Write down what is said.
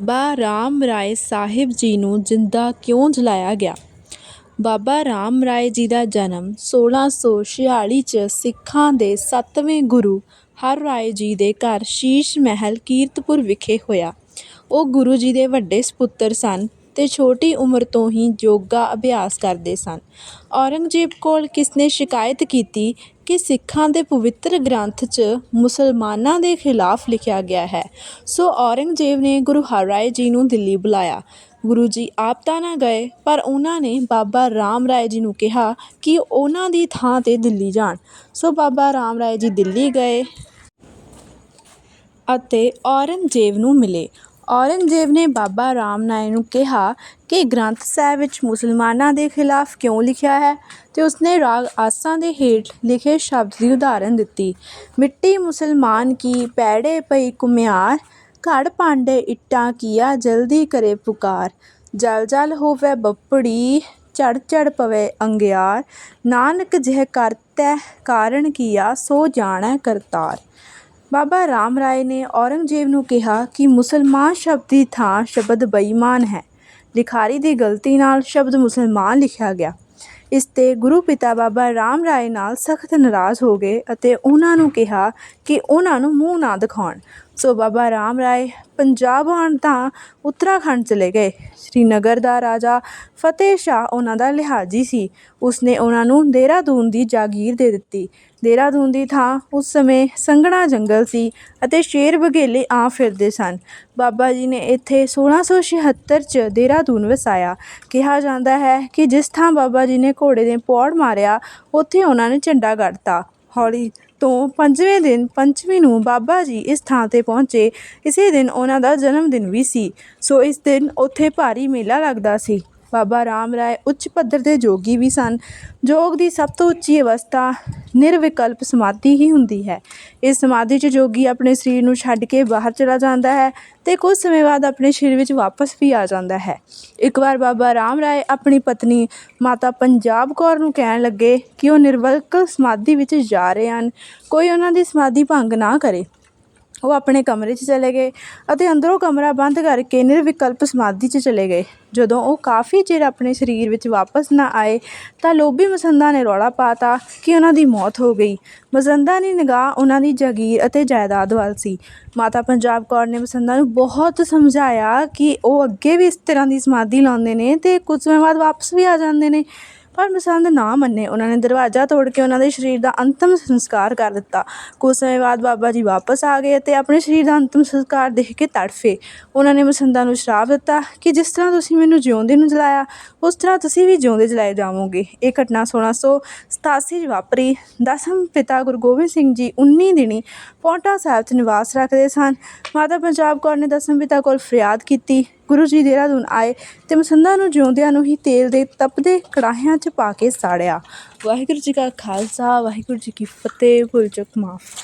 ਬਾਬਾ ਰਾਮ ਰਾਏ ਸਾਹਿਬ ਜੀ ਨੂੰ ਜਿੰਦਾ ਕਿਉਂ ਜਲਾਇਆ ਗਿਆ? ਬਾਬਾ ਰਾਮ ਰਾਏ ਜੀ ਦਾ ਜਨਮ 1646 ਚ ਸਿੱਖਾਂ ਦੇ ਸੱਤਵੇਂ ਗੁਰੂ ਹਰਰਾਏ ਜੀ ਦੇ ਘਰ ਸ਼ੀਸ਼ ਮਹਿਲ ਕੀਰਤਪੁਰ ਵਿਖੇ ਹੋਇਆ। ਉਹ ਗੁਰੂ ਜੀ ਦੇ ਵੱਡੇ ਸਪੁੱਤਰ ਸਨ। ਅਤੇ ਛੋਟੀ ਉਮਰ ਤੋਂ ਹੀ ਯੋਗਾ ਅਭਿਆਸ ਕਰਦੇ ਸਨ। ਔਰੰਗਜ਼ੇਬ ਕੋਲ ਕਿਸਨੇ ਸ਼ਿਕਾਇਤ ਕੀਤੀ ਕਿ ਸਿੱਖਾਂ ਦੇ ਪਵਿੱਤਰ ਗ੍ਰੰਥ 'ਚ ਮੁਸਲਮਾਨਾਂ ਦੇ ਖਿਲਾਫ ਲਿਖਿਆ ਗਿਆ ਹੈ, ਸੋ ਔਰੰਗਜ਼ੇਬ ਨੇ ਗੁਰੂ ਹਰਰਾਏ ਜੀ ਨੂੰ ਦਿੱਲੀ ਬੁਲਾਇਆ। ਗੁਰੂ ਜੀ ਆਪ ਤਾਂ ਨਾ ਗਏ, ਪਰ ਉਹਨਾਂ ਨੇ ਬਾਬਾ ਰਾਮ ਰਾਏ ਜੀ ਨੂੰ ਕਿਹਾ ਕਿ ਉਹਨਾਂ ਦੀ ਥਾਂ 'ਤੇ ਦਿੱਲੀ ਜਾਣ। ਸੋ ਬਾਬਾ ਰਾਮ ਰਾਏ ਜੀ ਦਿੱਲੀ ਗਏ ਅਤੇ ਔਰੰਗਜ਼ੇਬ ਨੂੰ ਮਿਲੇ। ਔਰੰਗਜ਼ੇਬ ਨੇ ਬਾਬਾ ਰਾਮ ਰਾਏ ਨੂੰ ਕਿਹਾ ਕਿ ਗ੍ਰੰਥ ਸਾਹਿਬ ਵਿੱਚ ਮੁਸਲਮਾਨਾਂ ਦੇ ਖਿਲਾਫ ਕਿਉਂ ਲਿਖਿਆ ਹੈ ਅਤੇ ਉਸਨੇ ਰਾਗ ਆਸਾਂ ਦੇ ਹੇਠ ਲਿਖੇ ਸ਼ਬਦ ਦੀ ਉਦਾਹਰਨ ਦਿੱਤੀ। ਮਿੱਟੀ ਮੁਸਲਮਾਨ ਕੀ ਪੈੜੇ ਪਈ ਕੁਮਿਆਰ ਘੜ ਭਾਂਡੇ ਇੱਟਾਂ ਕੀਆ ਜਲਦੀ ਕਰੇ ਪੁਕਾਰ। ਜਲ ਜਲ ਹੋਵੇ ਬੱਪੜੀ, ਚੜ ਚੜ ਪਵੇ ਅੰਗਿਆਰ। ਨਾਨਕ ਜਿਹ ਕਰਤੈ ਕਾਰਨ ਕੀਆ ਸੋ ਜਾਣੈ ਕਰਤਾਰ। ਬਾਬਾ ਰਾਮ ਰਾਏ ਨੇ ਔਰੰਗਜ਼ੇਬ ਨੂੰ ਕਿਹਾ ਕਿ ਮੁਸਲਮਾਨ ਸ਼ਬਦ ਦੀ ਥਾਂ ਸ਼ਬਦ ਬੇਈਮਾਨ ਹੈ। ਲਿਖਾਰੀ ਦੀ ਗਲਤੀ ਨਾਲ ਸ਼ਬਦ ਮੁਸਲਮਾਨ ਲਿਖਿਆ ਗਿਆ। ਇਸ ਤੇ ਗੁਰੂ ਪਿਤਾ ਬਾਬਾ ਰਾਮ ਰਾਏ ਨਾਲ ਸਖਤ ਨਾਰਾਜ਼ ਹੋ ਗਏ ਅਤੇ ਉਹਨਾਂ ਨੂੰ ਕਿਹਾ ਕਿ ਉਹਨਾਂ ਨੂੰ ਮੂੰਹ ਨਾ ਦਿਖਾਉਣ। ਸੋ ਬਾਬਾ ਰਾਮ ਰਾਏ ਪੰਜਾਬ ਆਉਣ ਤਾਂ ਉੱਤਰਾਖੰਡ ਚਲੇ ਗਏ। ਸ਼੍ਰੀਨਗਰ ਦਾ ਰਾਜਾ ਫਤਿਹ ਸ਼ਾਹ ਉਹਨਾਂ ਦਾ ਲਿਹਾਜੀ ਸੀ। ਉਸਨੇ ਉਹਨਾਂ ਨੂੰ ਦੇਹਰਾਦੂਨ ਦੀ ਜਾਗੀਰ ਦੇ ਦਿੱਤੀ। ਦੇਹਰਾਦੂਨ ਦੀ ਥਾਂ ਉਸ ਸਮੇਂ ਸੰਘਣਾ ਜੰਗਲ ਸੀ ਅਤੇ ਸ਼ੇਰ ਬਘੇਲੇ ਆ ਫਿਰਦੇ ਸਨ। ਬਾਬਾ ਜੀ ਨੇ ਇੱਥੇ 1676 ਚ ਦੇਹਰਾਦੂਨ ਵਸਾਇਆ। ਕਿਹਾ ਜਾਂਦਾ ਹੈ ਕਿ ਜਿਸ ਥਾਂ ਬਾਬਾ ਜੀ ਨੇ ਘੋੜੇ ਦੇ ਪੌੜ ਮਾਰਿਆ, ਉੱਥੇ ਉਹਨਾਂ ਨੇ ਝੰਡਾ ਗੱਡਤਾ। ਹੌਲੀ ਤੋਂ ਪੰਜਵੇਂ ਦਿਨ ਪੰਚਮੀ ਨੂੰ ਬਾਬਾ ਜੀ ਇਸ ਥਾਂ 'ਤੇ ਪਹੁੰਚੇ। ਇਸੇ ਦਿਨ ਉਹਨਾਂ ਦਾ ਜਨਮ ਦਿਨ ਵੀ ਸੀ। ਸੋ ਇਸ ਦਿਨ ਉੱਥੇ ਭਾਰੀ ਮੇਲਾ ਲੱਗਦਾ ਸੀ। ਬਾਬਾ ਰਾਮ ਰਾਏ ਉੱਚ ਪੱਧਰ ਦੇ ਜੋਗੀ ਵੀ ਸਨ। ਯੋਗ ਦੀ ਸਭ ਤੋਂ ਉੱਚੀ ਅਵਸਥਾ ਨਿਰਵਿਕਲਪ ਸਮਾਧੀ ਹੀ ਹੁੰਦੀ ਹੈ। ਇਸ ਸਮਾਧੀ 'ਚ ਜੋਗੀ ਆਪਣੇ ਸਰੀਰ ਨੂੰ ਛੱਡ ਕੇ ਬਾਹਰ ਚਲਾ ਜਾਂਦਾ ਹੈ ਤੇ ਕੁਝ ਸਮੇਂ ਬਾਅਦ ਆਪਣੇ ਸਰੀਰ ਵਿੱਚ ਵਾਪਸ ਵੀ ਆ ਜਾਂਦਾ ਹੈ। ਇੱਕ ਵਾਰ ਬਾਬਾ ਰਾਮ ਰਾਏ ਆਪਣੀ ਪਤਨੀ ਮਾਤਾ ਪੰਜਾਬ ਕੌਰ ਨੂੰ ਕਹਿਣ ਲੱਗੇ ਕਿ ਉਹ ਨਿਰਵਿਕਲ ਸਮਾਧੀ ਵਿੱਚ ਜਾ ਰਹੇ ਹਨ। ਕੋਈ ਉਹਨਾਂ ਦੀ ਸਮਾਧੀ ਭੰਗ ਨਾ ਕਰੇ। ਉਹ ਆਪਣੇ ਕਮਰੇ 'ਚ ਚਲੇ ਗਏ ਅਤੇ ਅੰਦਰੋਂ ਕਮਰਾ ਬੰਦ ਕਰਕੇ ਨਿਰਵਿਕਲਪ ਸਮਾਧੀ 'ਚ ਚਲੇ ਗਏ। ਜਦੋਂ ਉਹ ਕਾਫੀ ਚਿਰ ਆਪਣੇ ਸਰੀਰ ਵਿੱਚ ਵਾਪਸ ਨਾ ਆਏ ਤਾਂ ਲੋਭੀ ਮਸੰਦਾ ਨੇ ਰੌਲਾ ਪਾਤਾ ਕਿ ਉਹਨਾਂ ਦੀ ਮੌਤ ਹੋ ਗਈ। ਮਸੰਦਾ ਦੀ ਨਿਗਾਹ ਉਹਨਾਂ ਦੀ ਜਾਗੀਰ ਅਤੇ ਜਾਇਦਾਦ ਵੱਲ ਸੀ। ਮਾਤਾ ਪੰਜਾਬ ਕੌਰ ਨੇ ਮਸੰਦਾ ਨੂੰ ਬਹੁਤ ਸਮਝਾਇਆ ਕਿ ਉਹ ਅੱਗੇ ਵੀ ਇਸ ਤਰ੍ਹਾਂ ਦੀ ਸਮਾਧੀ ਲਾਉਂਦੇ ਨੇ ਤੇ ਕੁਝ ਸਮੇਂ ਬਾਅਦ ਵਾਪਸ ਵੀ ਆ ਜਾਂਦੇ ਨੇ। ਪਰ ਮਸੰਦ ਨਾ ਮੰਨੇ, ਉਹਨਾਂ ਨੇ ਦਰਵਾਜ਼ਾ ਤੋੜ ਕੇ ਉਹਨਾਂ ਦੇ ਸਰੀਰ ਦਾ ਅੰਤਮ ਸੰਸਕਾਰ ਕਰ ਦਿੱਤਾ। ਕੁਝ ਸਮੇਂ ਬਾਅਦ ਬਾਬਾ ਜੀ ਵਾਪਸ ਆ ਗਏ ਅਤੇ ਆਪਣੇ ਸਰੀਰ ਦਾ ਅੰਤਮ ਸੰਸਕਾਰ ਦੇਖ ਕੇ ਤੜਫੇ। ਉਹਨਾਂ ਨੇ ਮਸੰਦਾਂ ਨੂੰ ਸ਼ਰਾਪ ਦਿੱਤਾ ਕਿ ਜਿਸ ਤਰ੍ਹਾਂ ਤੁਸੀਂ ਮੈਨੂੰ ਜਿਉਂਦੇ ਨੂੰ ਜਲਾਇਆ, ਉਸ ਤਰ੍ਹਾਂ ਤੁਸੀਂ ਵੀ ਜਿਉਂਦੇ ਜਲਾਏ ਜਾਵੋਗੇ। ਇਹ ਘਟਨਾ 1687 ਚ ਵਾਪਰੀ। ਦਸਮ ਪਿਤਾ ਗੁਰੂ ਗੋਬਿੰਦ ਸਿੰਘ ਜੀ 19 ਦਿਨੀ ਪੌਂਟਾ ਸਾਹਿਬ 'ਚ ਨਿਵਾਸ ਰੱਖਦੇ ਸਨ। ਮਾਤਾ ਪੰਜਾਬ ਕੌਰ ਨੇ ਦਸਮ ਪਿਤਾ ਕੋਲ ਫਰਿਆਦ ਕੀਤੀ। ਗੁਰੂ ਜੀ ਦੇਹਰਾਦੂਨ ਆਏ ਤੇ ਮਸੰਦਾਂ ਨੂੰ ਜਿਉਂਦਿਆਂ ਨੂੰ ਹੀ ਤੇਲ ਦੇ ਤਪਦੇ ਕੜਾਹਿਆਂ 'ਚ ਪਾ ਕੇ ਸਾੜਿਆ। ਵਾਹਿਗੁਰੂ ਜੀ ਕਾ ਖਾਲਸਾ, ਵਾਹਿਗੁਰੂ ਜੀ ਕੀ ਫਤਿਹ, ਭੁੱਲ ਚੁੱਕ ਮਾਫ